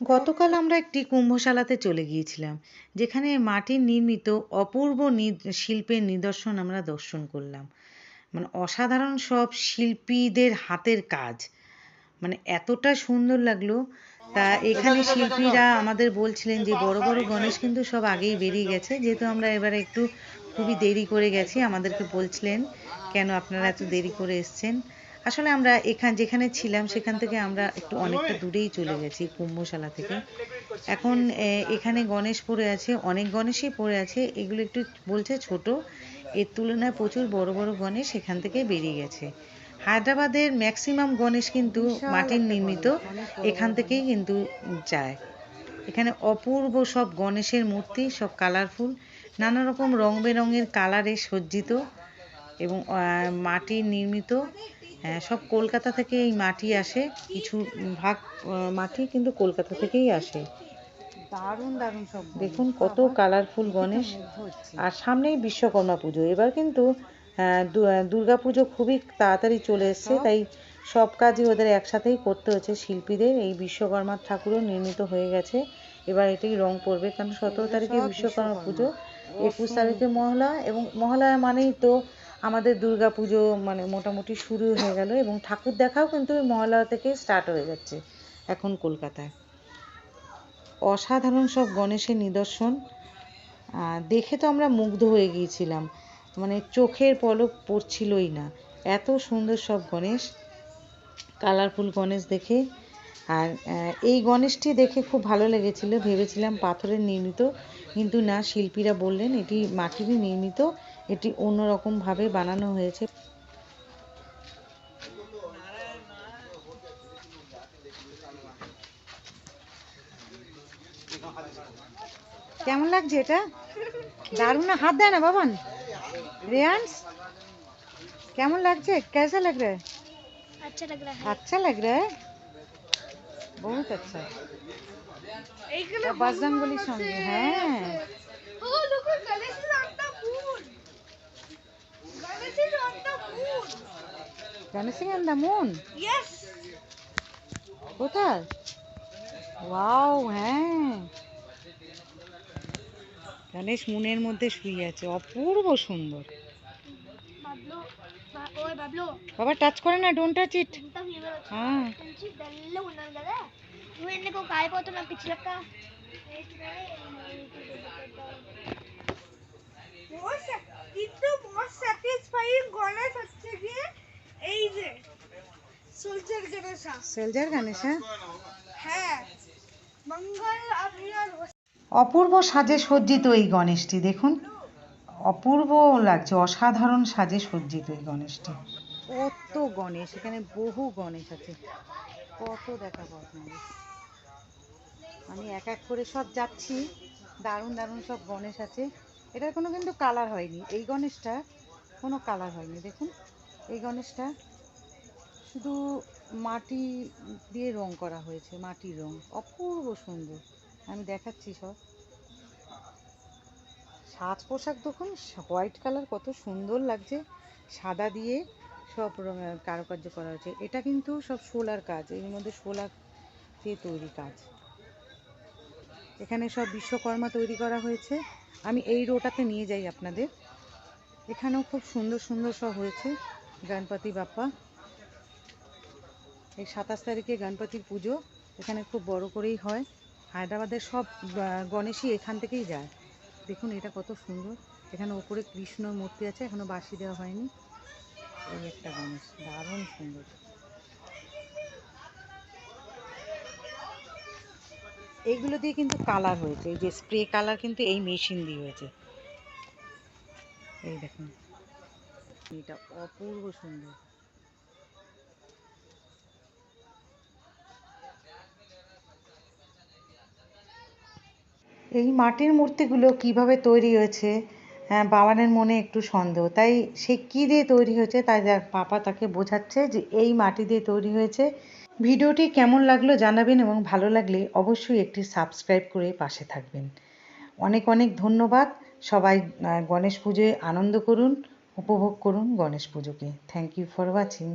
গতকাল আমরা একটি কুম্ভশালাতে চলে গিয়েছিলাম, যেখানে মাটির নির্মিত অপূর্ব শিল্পের নিদর্শন আমরা দর্শন করলাম। মানে অসাধারণ সব শিল্পীদের হাতের কাজ। মানে এতটা সুন্দর লাগল। তা এখানে শিল্পীরা আমাদের বলছিলেন যে, বড় বড় গণেশ কিন্তু সব আগেই বেরিয়ে গেছে। যেহেতু আমরা এবারে একটু খুবই দেরি করে গেছি, আমাদেরকে বলছিলেন, কেন আপনারা এত দেরি করে এসছেন? আসলে আমরা এখান, যেখানে ছিলাম, সেখান থেকে আমরা একটু অনেকটা দূরেই চলে গেছি, কুম্ভশালা থেকে। এখন এখানে গণেশ পড়ে আছে, অনেক গণেশই পড়ে আছে। এগুলো একটু বলছে ছোট, এর তুলনায় প্রচুর বড় বড় গণেশ এখান থেকে বেরিয়ে গেছে। হায়দ্রাবাদের ম্যাক্সিমাম গণেশ কিন্তু মাটির নির্মিত, এখান থেকেই কিন্তু যায়। এখানে অপূর্ব সব গণেশের মূর্তি, সব কালারফুল, নানা রকম রং বেরঙের কালারে সজ্জিত এবং মাটির নির্মিত। সব কলকাতা থেকে এই মাটি আসে কিছু ভাগ মাটি কিন্তু কলকাতা থেকেই আসে। দারুণ দারুণ সব দেখুন কত কালারফুল গণেশ। আর সামনেই বিশ্বকর্মা পুজো। এবার কিন্তু দুর্গা পুজো খুবই তাড়াতাড়ি চলে এসছে তাই সব কাজই ওদের একসাথেই করতে হচ্ছে। শিল্পীদের এই বিশ্বকর্মার ঠাকুরও নির্মিত হয়ে গেছে। এবার এটাই রং পড়বে কারণ সতেরো তারিখে বিশ্বকর্মা পুজো একুশ তারিখে মহালয়া এবং মহালয়া মানেই তো আমাদের দুর্গা পুজো মানে মোটামুটি শুরু হয়ে গেল এবং ঠাকুর দেখাও কিন্তু ওই মহালয়া থেকে স্টার্ট হয়ে যাচ্ছে এখন কলকাতায়। অসাধারণ সব গণেশের নিদর্শন। দেখে তো আমরা মুগ্ধ হয়ে গিয়েছিলাম। মানে চোখের পলক পড়ছিলই না। এত সুন্দর সব গণেশ, কালারফুল গণেশ দেখে। আর এই গণেশটি দেখে খুব ভালো লেগেছিল। ভেবেছিলাম পাথরের নির্মিত, কিন্তু না, শিল্পীরা বললেন এটি মাটিরই নির্মিত। এটি অন্যরকমভাবে বানানো হয়েছে। কেমন লাগছে এটা? দারুণ না? হাত দেয় না বাবান? রেয়ান্স? কেমন লাগছে? কেসা লাগ রে আচ্ছা লাগ রে আচ্ছা লাগ রে বহুত আচ্ছা। বাজরঙ্গলির সঙ্গে হ্যাঁ। Can you see on the moon? Yes. কোথায় Wow, hey. গণেশ মুনের মধ্যে শুয়ে আছে অপূর্ব সুন্দর বাবা টাচ করে না ডোন্ট টাচ ইট হ্যাঁ Most satisfying Ganesh এই যে সোলজার গণেশা সেলজার গণেশ হ্যাঁ মঙ্গল অপূর্ব সাজে সজ্জিত এই গণেশটি দেখুন। অপূর্ব লাগছে অসাধারণ সাজে সজ্জিত এই গণেশটি। কত গণেশ এখানে বহু গণেশ আছে। কত দেখাবো আপনাদের? আমি এক এক করে সব যাচ্ছি দারুণ দারুণ সব গণেশ আছে। এটার কোনো কিন্তু কালার হয়নি। এই গণেশটা কোনো কালার হয়নি দেখুন। এই গণেশটা শুধু মাটি দিয়ে রং করা হয়েছে, মাটির রং। অপূর্ব সুন্দর। আমি দেখাচ্ছি সব। সাজ পোশাক দেখুন, হোয়াইট কালার কত সুন্দর লাগছে। সাদা দিয়ে সব কারুকার্য করা হয়েছে। এটা কিন্তু সব শোলার কাজ, এর মধ্যে শোলা দিয়ে তৈরি কাজ। এখানে সব বিশ্বকর্মা তৈরি করা হয়েছে। আমি এই রোটাতে নিয়ে যাই আপনাদের। এখানেও খুব সুন্দর সুন্দর সব হয়েছে। গণপতি বাপ্পা। এই সাতাশ তারিখে গণপতির পুজো, এখানে খুব বড় করেই হয়। হায়দ্রাবাদের সব গণেশই এখান থেকেই যায়। দেখুন এটা কত সুন্দর। এখানে ওপরে কৃষ্ণর মূর্তি আছে, এখনও বাসি দেওয়া হয়নি। এই একটা গণেশ, দারুণ সুন্দর। এইগুলো দিয়ে কিন্তু কালার হয়েছে, এই যে স্প্রে কালার কিন্তু এই মেশিন দিয়ে হয়েছে। এই দেখুন। এটা অপূর্ব সুন্দর। এই মাটির মূর্তিগুলো কীভাবে তৈরি হয়েছে হ্যাঁ বাবানের মনে একটু সন্দেহ। তাই সে কী দিয়ে তৈরি হয়েছে তাই পাপা তাকে বোঝাচ্ছে যে এই মাটি দিয়ে তৈরি হয়েছে। ভিডিওটি কেমন লাগল জানাবেন এবং ভালো লাগলে অবশ্যই একটি সাবস্ক্রাইব করে পাশে থাকবেন। অনেক অনেক ধন্যবাদ। সবাই গণেশ পুজোয় আনন্দ করুন। উপভোগ করুন গণেশ পুজোকে। Thank you for watching